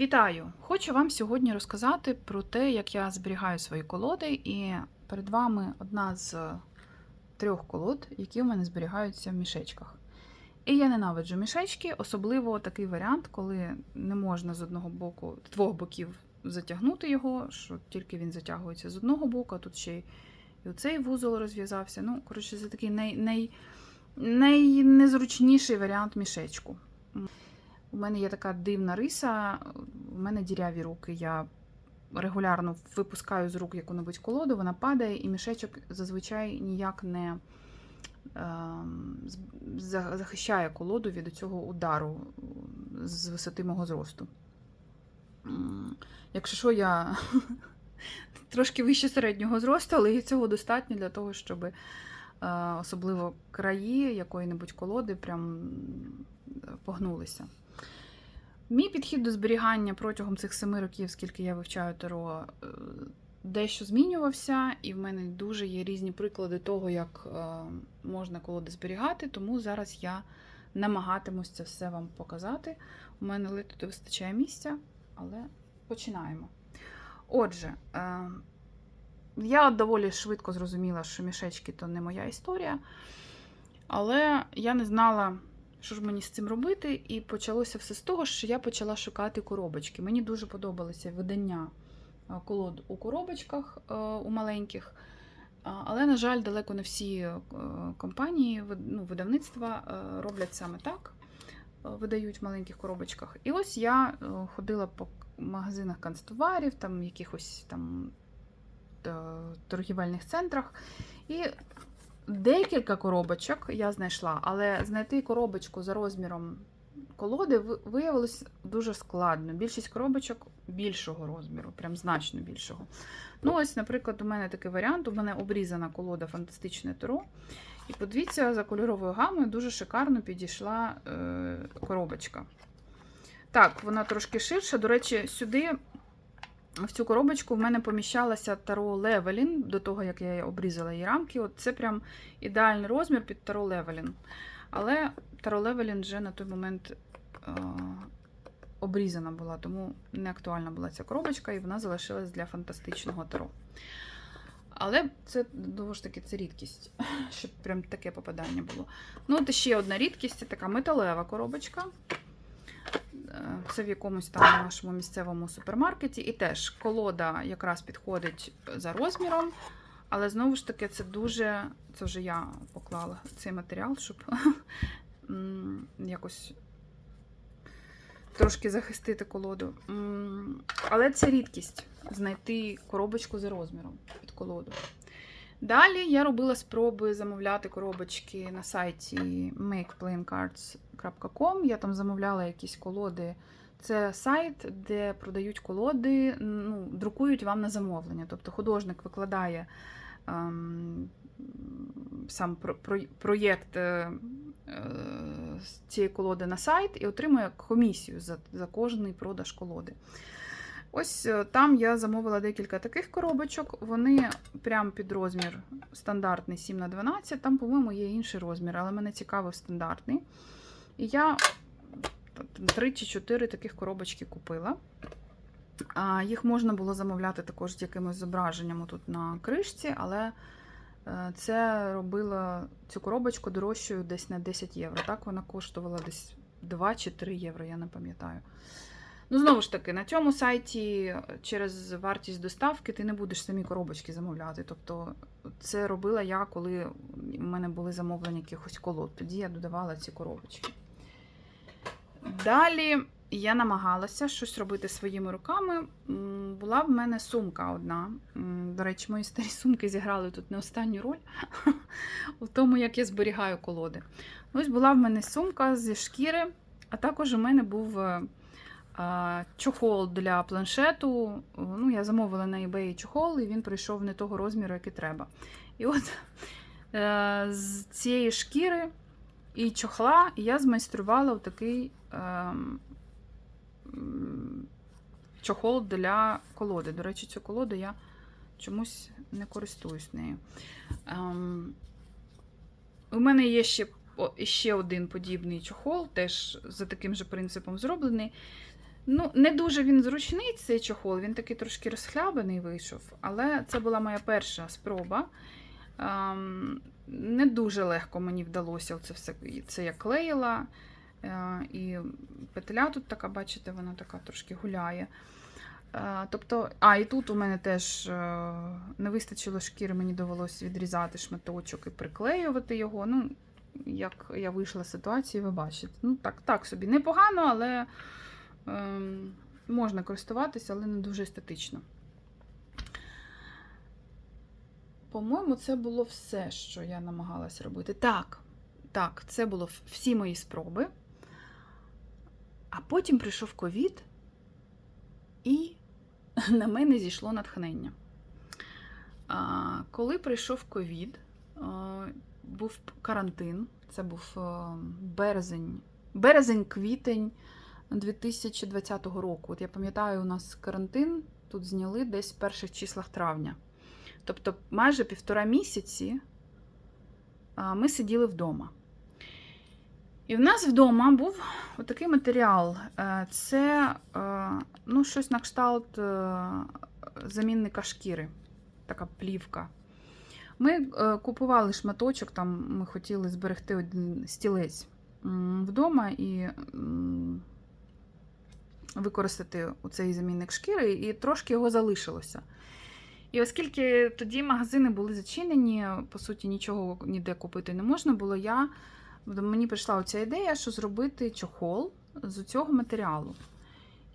Вітаю! Хочу вам сьогодні розказати про те, як я зберігаю свої колоди, і перед вами одна з трьох колод, які у мене зберігаються в мішечках. І я ненавиджу мішечки, особливо такий варіант, коли не можна з одного боку, з двох боків затягнути його, що тільки він затягується з одного боку, а тут ще й і оцей вузол розв'язався. Ну, коротше, це такий най, най, найнезручніший варіант мішечку. У мене є така дивна риса, у мене діряві руки. Я регулярно випускаю з рук яку-небудь колоду, вона падає, і мішечок зазвичай ніяк не ем, захищає колоду від цього удару з висоти мого зросту. Якщо що, я трошки вище середнього зросту, але і цього достатньо для того, щоб е, особливо краї якої-небудь колоди прям е, погнулися. Мій підхід до зберігання протягом цих семи років, скільки я вивчаю таро, е, дещо змінювався, і в мене дуже є різні приклади того, як е, можна колоди зберігати, тому зараз я намагатимусь це все вам показати. У мене ледь тут вистачає місця, але починаємо. Отже, е, я доволі швидко зрозуміла, що мішечки то не моя історія, але я не знала, що ж мені з цим робити, і почалося все з того, що я почала шукати коробочки. Мені дуже подобалося видання е, колод у коробочках е, у маленьких. Але, на жаль, далеко не всі е, компанії, ну, видавництва роблять саме так, видають в маленьких коробочках. І ось я ходила по магазинах канцтоварів, там якихось там торгівельних центрах. І декілька коробочок я знайшла, але знайти коробочку за розміром колоди виявилось дуже складно. Більшість коробочок більшого розміру, прям значно більшого. Ну, ось, наприклад, у мене такий варіант: у мене обрізана колода фантастичне таро. І подивіться, за кольоровою гамою дуже шикарно підійшла е, коробочка. Так, вона трошки ширша. До речі, сюди, в цю коробочку, в мене поміщалася таро Левелін, до того, як я обрізала її рамки. От це прям ідеальний розмір під таро Левелін. Але таро Левелін вже на той момент е, обрізана була, тому не актуальна була ця коробочка, і вона залишилась для фантастичного таро. Але це знову ж таки це рідкість, щоб прям таке попадання було. Ну, от ще одна рідкість це така металева коробочка. Це в якомусь там нашому місцевому супермаркеті. І теж колода якраз підходить за розміром. Але знову ж таки, це дуже. Це вже я поклала цей матеріал, щоб якось трошки захистити колоду. Але це рідкість знайти коробочку за розміром під колоду. Далі я робила спроби замовляти коробочки на сайті makeplaincards.com. Я там замовляла якісь колоди. Це сайт, де продають колоди, ну, друкують вам на замовлення. Тобто художник викладає ем, сам про, про, проєкт е, е, цієї колоди на сайт і отримує комісію за, за кожний продаж колоди. Ось е, там я замовила декілька таких коробочок. Вони прям під розмір стандартний 7 на 12 Там, по-моєму, є інший розмір, але мене цікавив стандартний. І я 3 чи 4 таких коробочки купила. Їх можна було замовляти також з якимось зображенням тут на кришці, але е, це робило цю коробочку дорожчою десь на 10 євро. Так вона коштувала десь 2 чи 3 євро, я не пам'ятаю. Ну, знову ж таки, на цьому сайті через вартість доставки ти не будеш самі коробочки замовляти. Тобто, це робила я, коли в мене були замовлення якихось колод. Тоді я додавала ці коробочки. Далі я намагалася щось робити своїми руками. Була в мене сумка одна. До речі, мої старі сумки зіграли тут не останню роль у тому, як я зберігаю колоди. Ось була в мене сумка зі шкіри, а також у мене був е, чохол для планшету. Ну, я замовила на eBay чохол, і він прийшов не того розміру, який треба. І от е, з цієї шкіри і чохла я змайструвала такий ем, чохол для колоди. До речі, цю колоду я чомусь не користуюсь нею. Ем, у мене є ще, ще один подібний чохол, теж за таким же принципом зроблений. Ну, не дуже він зручний, цей чохол, він такий трошки розхлябаний вийшов, але це була моя перша спроба. Ем, не дуже легко мені вдалося це все. Це я клеїла. Е, і петля тут така, бачите, вона така трошки гуляє. Е, Тобто, а, і тут у мене теж е, не вистачило шкіри, мені довелося відрізати шматочок і приклеювати його. Ну, як я вийшла з ситуації, ви бачите. Ну, так, так собі. Непогано, але можна користуватися, але не дуже естетично. По-моєму, це було все, що я намагалась робити. Так, так, це було всі мої спроби. А потім прийшов ковід, і на мене зійшло натхнення. Коли прийшов ковід, був карантин, це був березень, березень-квітень 2020 року. От я пам'ятаю, у нас карантин тут зняли десь в перших числах травня. Тобто майже півтора місяці ми сиділи вдома. І в нас вдома був отакий матеріал. Е, Це е, ну, щось на кшталт е, замінника шкіри, така плівка. Ми купували шматочок, там ми хотіли зберегти один стілець вдома і використати цей замінник шкіри, і трошки його залишилося. І оскільки тоді магазини були зачинені, по суті, нічого ніде купити не можна було, я, мені прийшла оця ідея, що зробити чохол з цього матеріалу.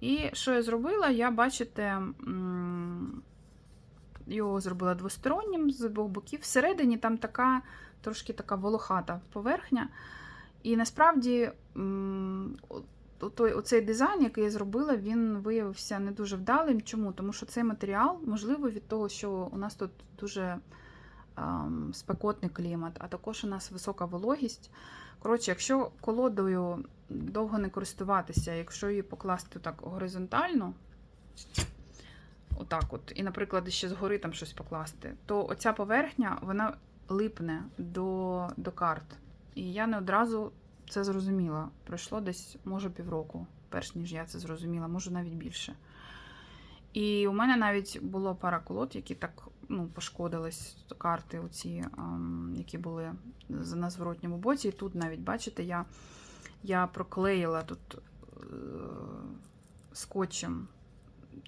І що я зробила? Я, бачите, його зробила двостороннім з обох боків. Всередині там така трошки така волохата поверхня. І насправді той, оцей дизайн, який я зробила, він виявився не дуже вдалим. Чому? Тому що цей матеріал, можливо, від того, що у нас тут дуже ем, спекотний клімат, а також у нас висока вологість. Коротше, якщо колодою довго не користуватися, якщо її покласти так горизонтально, отак от, і, наприклад, ще згори там щось покласти, то оця поверхня вона липне до, до карт. І я не одразу це зрозуміла. Пройшло десь, може, півроку, перш ніж я це зрозуміла, може навіть більше. І у мене навіть було пара колод, які так ну, пошкодились карти, оці, ем, які були на зворотньому боці. І тут навіть, бачите, я, я проклеїла тут е, скотчем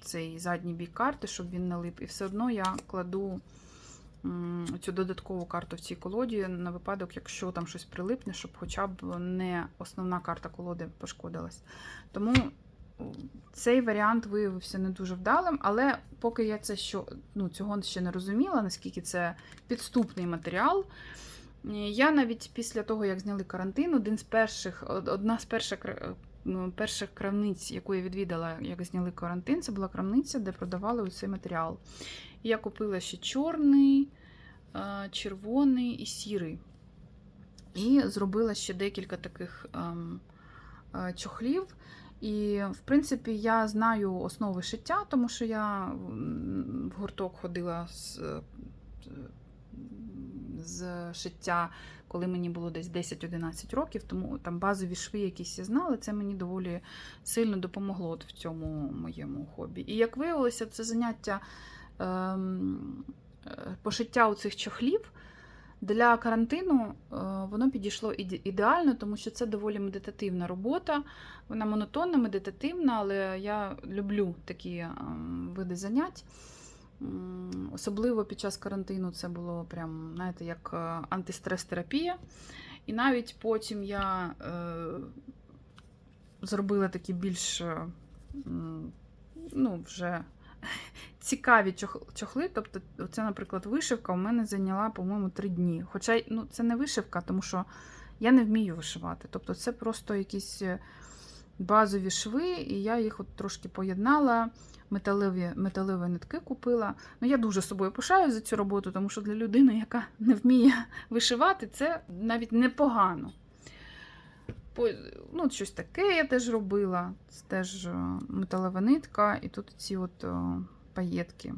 цей задній бік карти, щоб він не лип. І все одно я кладу цю додаткову карту в цій колоді на випадок, якщо там щось прилипне, щоб хоча б не основна карта колоди пошкодилась. Тому цей варіант виявився не дуже вдалим, але поки я це що, ну, цього ще не розуміла, наскільки це підступний матеріал. Я навіть після того, як зняли карантин, один з перших, одна з перших, ну, перших крамниць, яку я відвідала, як зняли карантин, це була крамниця, де продавали цей матеріал. Я купила ще чорний, е, червоний і сірий. І зробила ще декілька таких ем, е, чохлів. І, в принципі, я знаю основи шиття, тому що я в гурток ходила з, е, з шиття, коли мені було десь 10-11 років, тому там базові шви якісь я знала, це мені доволі сильно допомогло в цьому моєму хобі. І як виявилося, це заняття пошиття у цих чохлів. Для карантину е, воно підійшло ідеально, тому що це доволі медитативна робота. Вона монотонна, медитативна, але я люблю такі ем, види занять. Особливо під час карантину це було прям, знаєте, як е, антистрес-терапія. І навіть потім я е, зробила такі більш е, ну, вже цікаві чохли. Тобто, це, наприклад, вишивка у мене зайняла, по-моєму, три дні. Хоча ну, це не вишивка, тому що я не вмію вишивати. Тобто, це просто якісь е, базові шви, і я їх от трошки поєднала. Металеві, металеві нитки купила. Ну, я дуже собою пишаю за цю роботу, тому що для людини, яка не вміє вишивати, це навіть непогано. Ну, щось таке я теж робила. Це теж е, металева нитка, і тут ці от е, паєтки.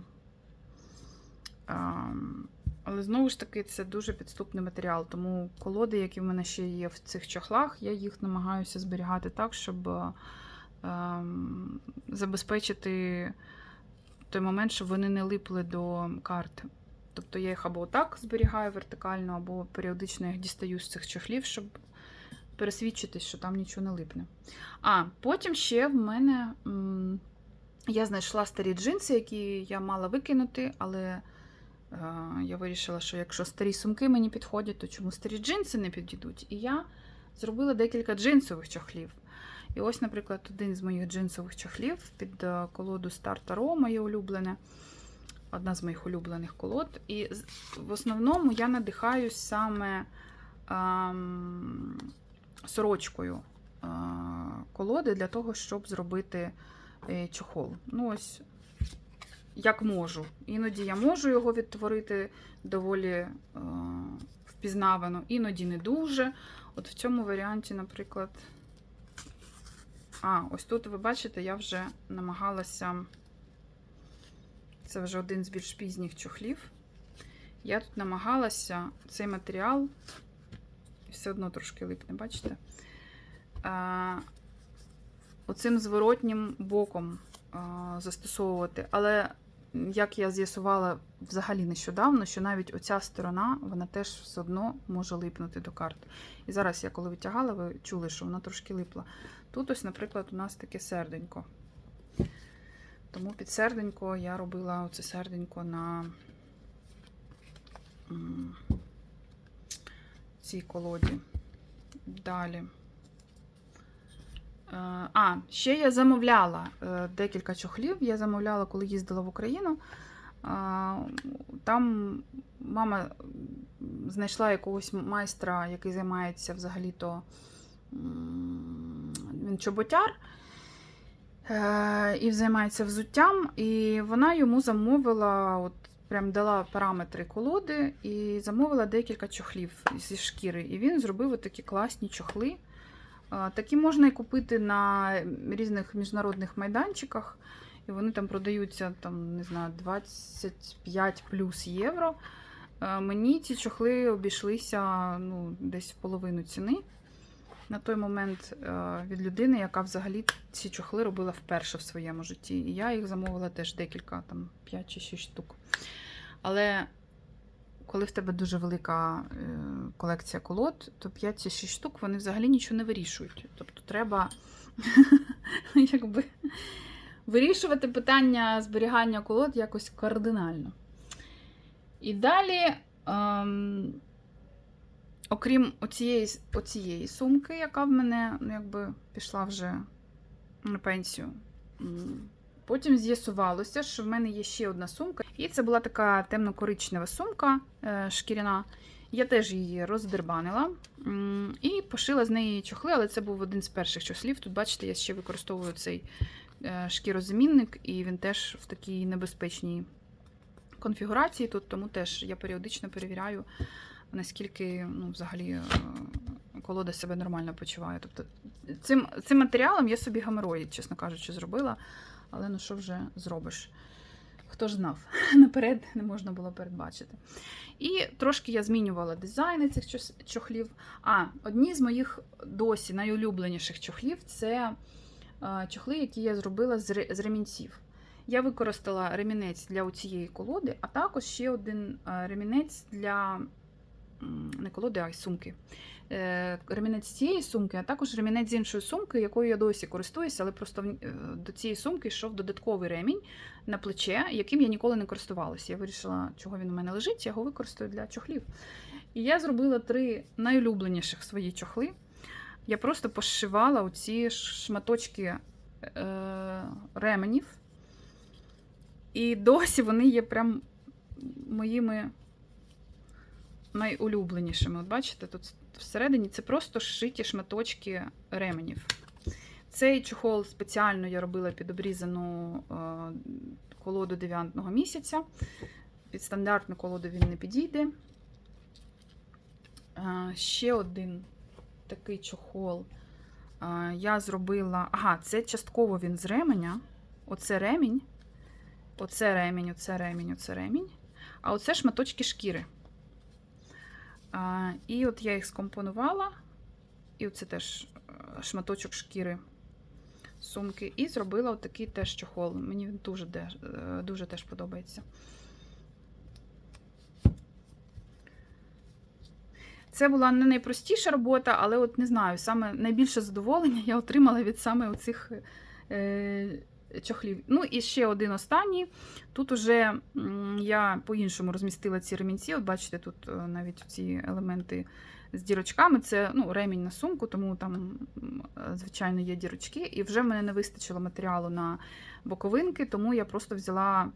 Ем, Але знову ж таки, це дуже підступний матеріал. Тому колоди, які в мене ще є в цих чохлах, я їх намагаюся зберігати так, щоб е, ем, забезпечити той момент, щоб вони не липли до карт. Тобто я їх або отак зберігаю вертикально, або періодично їх дістаю з цих чохлів, щоб пересвідчитись, що там нічого не липне. А потім ще в мене м, я знайшла старі джинси, які я мала викинути, але е, я вирішила, що якщо старі сумки мені підходять, то чому старі джинси не підійдуть? І я зробила декілька джинсових чохлів. І ось, наприклад, один з моїх джинсових чохлів під е, колоду Star Tarot, моє улюблене. Одна з моїх улюблених колод. І в основному я надихаюсь саме ем, сорочкою колоди для того, щоб зробити е, чохол. Ну, ось як можу. Іноді я можу його відтворити доволі е, впізнавано, іноді не дуже. От в цьому варіанті, наприклад. А, ось тут ви бачите, я вже намагалася. Це вже один з більш пізніх чохлів. Я тут намагалася цей матеріал, все одно трошки липне, бачите? А, оцим зворотнім боком а, застосовувати. Але як я з'ясувала взагалі нещодавно, що навіть оця сторона, вона теж все одно може липнути до карт. І зараз я коли витягала, ви чули, що вона трошки липла. Тут ось, наприклад, у нас таке серденько. Тому під серденько я робила оце серденько на цій колоді. Далі. Е, А, ще я замовляла е, декілька чохлів. Я замовляла, коли їздила в Україну. Там мама знайшла якогось майстра, який займається взагалі-то він чоботяр. Е, і займається взуттям, і вона йому замовила, от прям дала параметри колоди і замовила декілька чохлів зі шкіри. І він зробив такі класні чохли. Такі можна і купити на різних міжнародних майданчиках. І вони там продаються там, не знаю, 25 плюс євро. Мені ці чохли обійшлися ну, десь в половину ціни на той момент е, від людини, яка взагалі ці чохли робила вперше в своєму житті. І я їх замовила теж декілька, там 5 чи 6 штук. Але коли в тебе дуже велика е, колекція колод, то 5 чи 6 штук вони взагалі нічого не вирішують. Тобто треба якби, вирішувати питання зберігання колод якось кардинально. І далі. Окрім оцієї, оцієї сумки, яка в мене ну, якби пішла вже на пенсію. Потім з'ясувалося, що в мене є ще одна сумка. І це була така темно-коричнева сумка е, шкіряна. Я теж її роздербанила і пошила з неї чохли, але це був один з перших чохлів. Тут, бачите, я ще використовую цей е, шкірозамінник, і він теж в такій небезпечній конфігурації тут, тому теж я періодично перевіряю наскільки ну, взагалі е, колода себе нормально почуває. Тобто цим, цим матеріалом я собі геморої, чесно кажучи, зробила. Але ну що вже зробиш? Хто ж знав, наперед не можна було передбачити. І трошки я змінювала дизайни цих чохлів. А, одні з моїх досі найулюбленіших чохлів це е, чохли, які я зробила з ремінців. Я використала ремінець для цієї колоди, а також ще один е, ремінець для не колоди, а й сумки. Е, Ремінець цієї сумки, а також ремінець з іншої сумки, якою я досі користуюся, але просто е, до цієї сумки йшов додатковий ремінь на плече, яким я ніколи не користувалася. Я вирішила, чого він у мене лежить, я його використаю для чохлів. І я зробила три найулюбленіших свої чохли. Я просто пошивала оці шматочки е, ременів. І досі вони є прям моїми найулюбленішими. От бачите, тут всередині це просто зшиті шматочки ременів. Цей чохол спеціально я робила під обрізану е, колоду дев'ятного місяця. Під стандартну колоду він не підійде. Е, ще один такий чохол. Е, я зробила. Ага, це частково він з ременя. Оце ремінь. Оце ремінь, оце ремінь, оце ремінь. А оце шматочки шкіри. А, і от я їх скомпонувала, і оце теж е, шматочок шкіри сумки. І зробила отакий теж чохол. Мені він дуже, е, дуже теж подобається. Це була не найпростіша робота, але от не знаю, саме найбільше задоволення я отримала від саме оцих е, чохлів. Ну і ще один останній. Тут уже я по-іншому розмістила ці ремінці. От бачите, тут е, навіть ці елементи з дірочками. Це ну, ремінь на сумку, тому там, звичайно, є дірочки. І вже в мене не вистачило матеріалу на боковинки, тому я просто взяла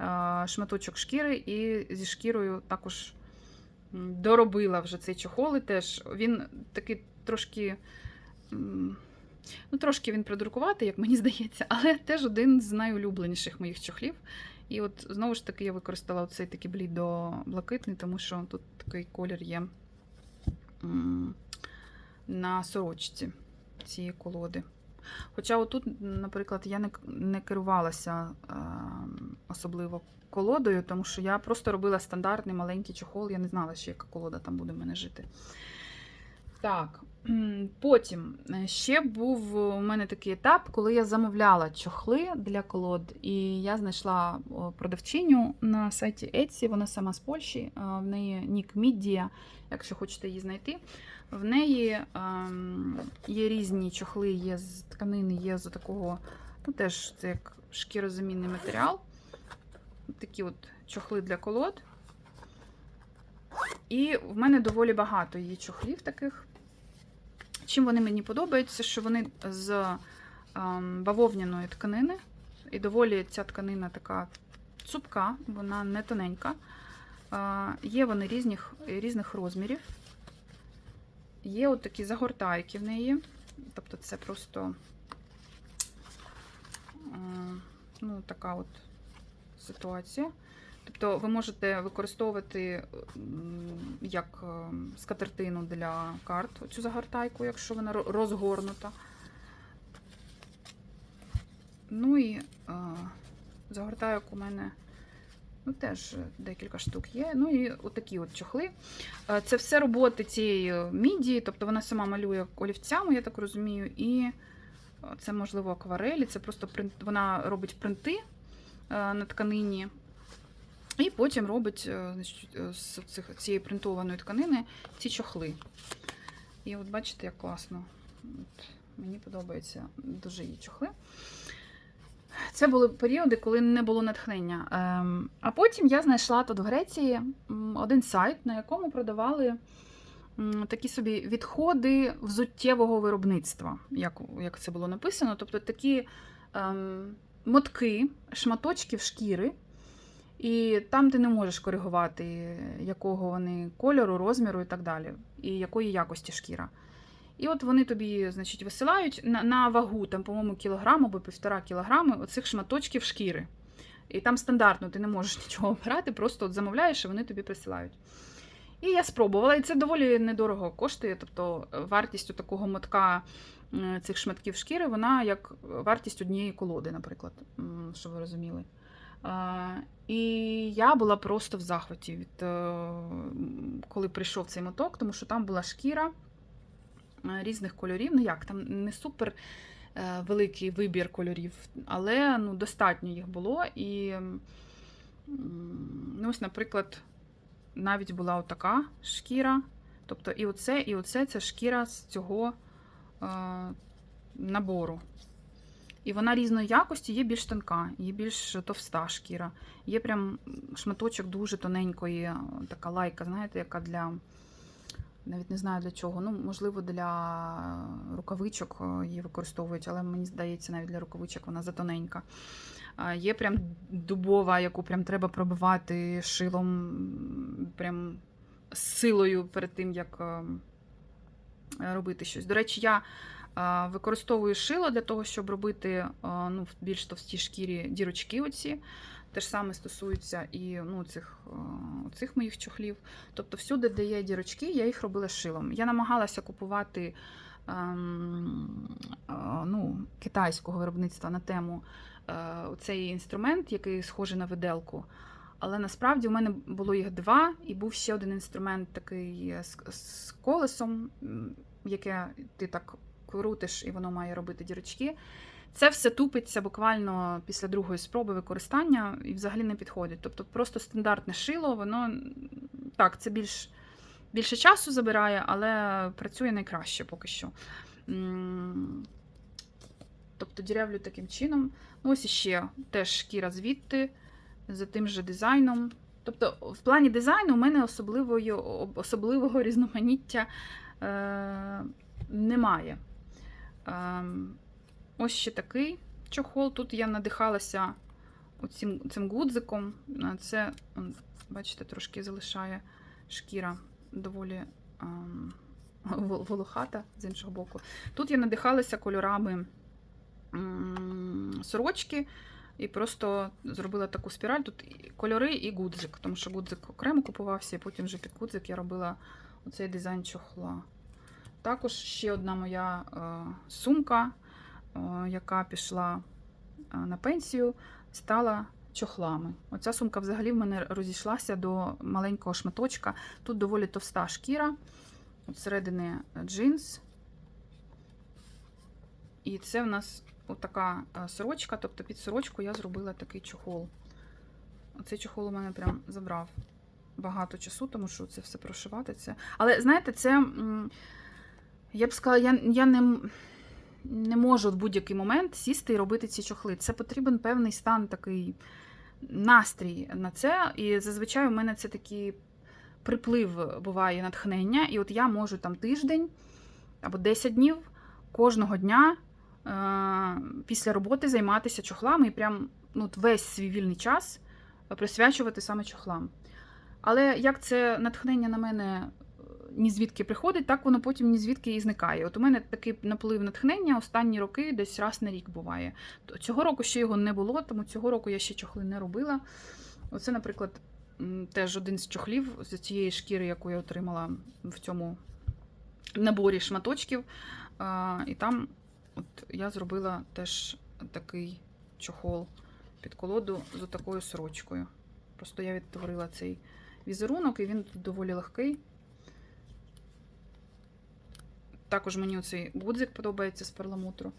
е, шматочок шкіри і зі шкірою також доробила вже цей чохол. І теж він такий трошки. Ну, трошки він придуркуватий, як мені здається, але теж один з найулюбленіших моїх чохлів. І от знову ж таки я використала оцей такий блідо-блакитний, тому що тут такий колір є на сорочці цієї колоди. Хоча отут, наприклад, я не, не керувалася е, особливо колодою, тому що я просто робила стандартний маленький чохол, я не знала, що яка колода там буде в мене жити. Так, потім е, ще був у мене такий етап, коли я замовляла чохли для колод, і я знайшла продавчиню на сайті Etsy, вона сама з Польщі, е, в неї нік Мідія, якщо хочете її знайти. В неї ем, є різні чохли, є з тканини, є з такого, ну теж це як шкірозамінний матеріал. Такі от чохли для колод. І в мене доволі багато є чохлів таких. Чим вони мені подобаються, що вони з ем, бавовняної тканини. І доволі ця тканина така цупка, вона не тоненька. Е, є вони різних, різних розмірів. Є от такі загортайки в неї. Тобто це просто е, ну, така от ситуація. Тобто ви можете використовувати як е, скатертину для карт цю загортайку, якщо вона розгорнута. Ну і е, загортайок у мене ну, теж декілька штук є. Ну і отакі от чохли. Е, Це все роботи цієї мідії, тобто вона сама малює олівцями, я так розумію, і е, це, можливо, акварелі, це просто принт, вона робить принти е, на тканині. І потім робить е, значить, е, з цієї принтованої тканини ці чохли. І от бачите, як класно. От, мені подобається дуже її чохли. Це були періоди, коли не було натхнення. Ем, а потім я знайшла тут в Греції один сайт, на якому продавали такі собі відходи взуттєвого виробництва, як, як це було написано. Тобто такі ем, мотки, шматочків шкіри. І там ти не можеш коригувати, якого вони кольору, розміру і так далі, і якої якості шкіра. І от вони тобі, значить, висилають на, на вагу, там, по-моєму, кілограм або півтора кілограми оцих шматочків шкіри. І там стандартно ти не можеш нічого обирати, просто от замовляєш, і вони тобі присилають. І я спробувала, і це доволі недорого коштує. Тобто е, вартість такого мотка е, цих шматків шкіри, вона як вартість однієї колоди, наприклад, щоб ви розуміли. І я була просто в захваті від е, коли прийшов цей моток, тому що там була шкіра е, різних кольорів. Ну як, там не супер е, великий вибір кольорів, але ну, достатньо їх було. І, ну, ось, наприклад, навіть була отака шкіра. Тобто і оце, і оце це шкіра з цього е, набору. І вона різної якості, є більш тонка, є більш товста шкіра. Є прям шматочок дуже тоненької, е, така лайка, знаєте, яка для. Навіть не знаю для чого. Ну, можливо, для рукавичок е, її використовують, але мені здається, навіть для рукавичок вона затоненька. Є прям дубова, яку прям треба пробивати шилом, прям з силою перед тим, як е, робити щось. До речі, я використовую шило для того, щоб робити е, ну, в більш товстій шкірі дірочки. Оці. Те ж саме стосується і ну, цих, е, цих моїх чохлів. Тобто, всюди, де є дірочки, я їх робила шилом. Я намагалася купувати ем, е, ну, китайського виробництва на тему цей інструмент, який схожий на виделку. Але насправді у мене було їх два, і був ще один інструмент такий з, з колесом, яке ти так крутиш, і воно має робити дірочки. Це все тупиться буквально після другої спроби використання і взагалі не підходить. Тобто просто стандартне шило, воно так, це більш, більше часу забирає, але працює найкраще поки що. Тобто дірявлю таким чином. Ну, ось іще теж шкіра звідти, за тим же дизайном. Тобто, в плані дизайну у мене особливого різноманіття е, немає. Е, ось ще такий чохол. Тут я надихалася оцим, цим гудзиком. Е, Це, бачите, трошки залишає шкіра доволі ем, волохата з іншого боку. Тут я надихалася кольорами сорочки. І просто зробила таку спіраль. Тут кольори і гудзик, тому що гудзик окремо купувався, і потім вже під гудзик я робила оцей дизайн чохла. Також ще одна моя е, сумка, е, яка пішла е, на пенсію, стала чохлами. Оця сумка взагалі в мене розійшлася до маленького шматочка. Тут доволі товста шкіра, от середини джинс. І це в нас отака сорочка, тобто під сорочку я зробила такий чохол. Оцей чохол у мене прям забрав багато часу, тому що це все прошивати. Це. Але знаєте, це я б сказала, я, я не, не можу в будь-який момент сісти і робити ці чохли. Це потрібен певний стан такий настрій на це. І зазвичай у мене це такий приплив буває натхнення. І от я можу там тиждень або 10 днів кожного дня е, після роботи займатися чохлами і прям ну, весь свій вільний час присвячувати саме чохлам. Але як це натхнення на мене ні звідки приходить, так воно потім ні звідки і зникає. От у мене такий наплив натхнення останні роки десь раз на рік буває. Цього року ще його не було, тому цього року я ще чохли не робила. Оце, наприклад, теж один з чохлів з цієї шкіри, яку я отримала в цьому наборі шматочків. І там от я зробила теж такий чохол під колоду з такою сорочкою. Просто я відтворила цей візерунок, і він доволі легкий. Також мені оцей гудзик подобається з перламутру.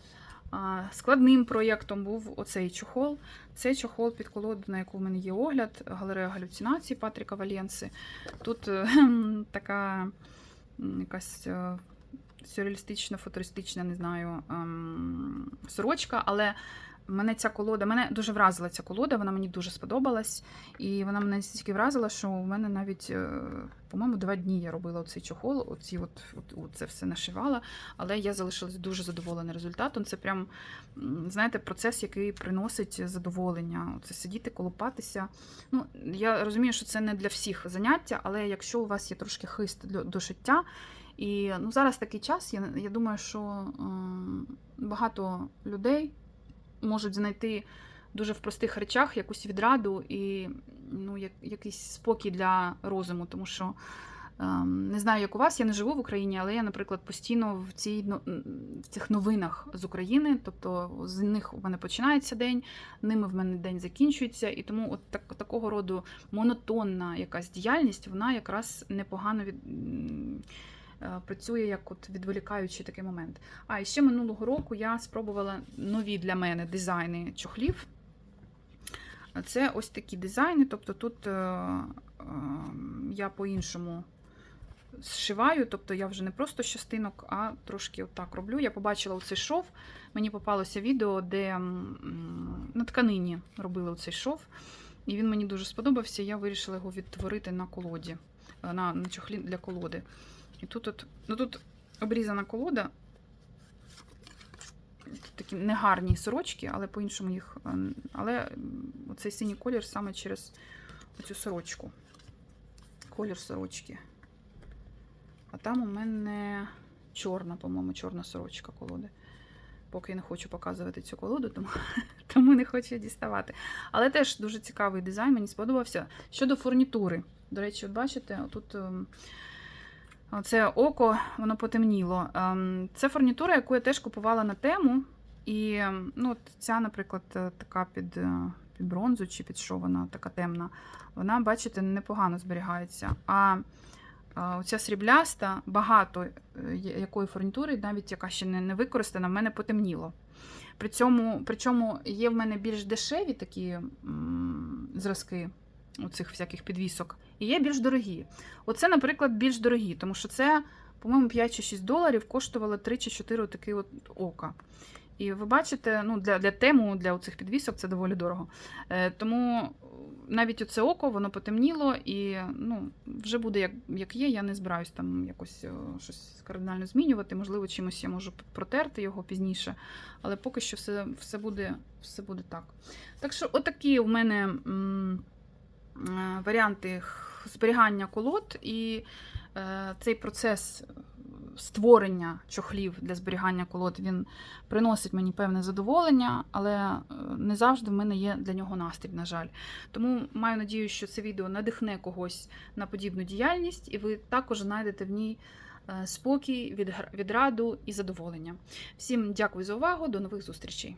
Складним проєктом був оцей чохол. Це чохол під колоду, на яку в мене є огляд, галерея галюцинацій Патріка Валенси. Тут е, така якась е, сюрреалістична, футуристична, не знаю, ем, сорочка, але мене ця колода, мене дуже вразила ця колода, вона мені дуже сподобалась. І вона мене настільки вразила, що у мене навіть, е, по-моєму, два дні я робила цей чохол, оці от, от, це все нашивала, але я залишилась дуже задоволена результатом. Це прям, знаєте, процес, який приносить задоволення. Це сидіти, колупатися. Ну, я розумію, що це не для всіх заняття, але якщо у вас є трошки хист до, шиття, і ну, зараз такий час, я, я думаю, що ем, багато людей можуть знайти дуже в простих речах якусь відраду і ну, як, якийсь спокій для розуму, тому що. ем, Не знаю, як у вас, я не живу в Україні, але я, наприклад, постійно в цій в цих новинах з України, тобто з них у мене починається день, ними в мене день закінчується, і тому от так, такого роду монотонна якась діяльність, вона якраз непогано від, працює як от відволікаючий такий момент. А і ще минулого року я спробувала нові для мене дизайни чохлів. Це ось такі дизайни, тобто тут е, е, я по-іншому зшиваю, тобто я вже не просто частинок, а трошки отак роблю. Я побачила оцей шов. Мені попалося відео, де на тканині робили оцей шов. І він мені дуже сподобався. Я вирішила його відтворити на колоді, е, на, на чохлі для колоди. І тут, от, ну тут обрізана колода. Такі негарні сорочки, але по-іншому їх. е, Але м, оцей синій колір саме через цю сорочку. Колір сорочки. А там у мене чорна, по-моєму, чорна сорочка колоди. Поки я не хочу показувати цю колоду, тому, тому не хочу діставати. Але теж дуже цікавий дизайн, мені сподобався. Щодо фурнітури. До речі, от бачите, тут це око, воно потемніло. Ем, Це фурнітура, яку я теж купувала на тему. І ем, ну, ця, наприклад, е, така під, е, під бронзу чи під що вона така темна, вона, бачите, непогано зберігається. А е, оця срібляста, багато якої фурнітури, навіть яка ще не, використана, в мене потемніло. При цьому, причому є в мене більш дешеві такі м, зразки оцих всяких підвісок, і є більш дорогі. Оце, наприклад, більш дорогі, тому що це, по-моєму, 5 чи 6 доларів коштувало 3 чи 4 такі от ока. І ви бачите, ну, для, для тему, для цих підвісок це доволі дорого. Е, тому навіть оце око, воно потемніло, і ну, вже буде як, як є. Я не збираюсь там якось е, щось кардинально змінювати. Можливо, чимось я можу протерти його пізніше. Але поки що все, все, буде, все буде так. Так що, отакі у мене м, е, варіанти зберігання колод, і е, цей процес створення чохлів для зберігання колод він приносить мені певне задоволення, але е, не завжди в мене є для нього настрій, на жаль. Тому маю надію, що це відео надихне когось на подібну діяльність, і ви також знайдете в ній е, спокій, відраду і задоволення. Всім дякую за увагу, до нових зустрічей!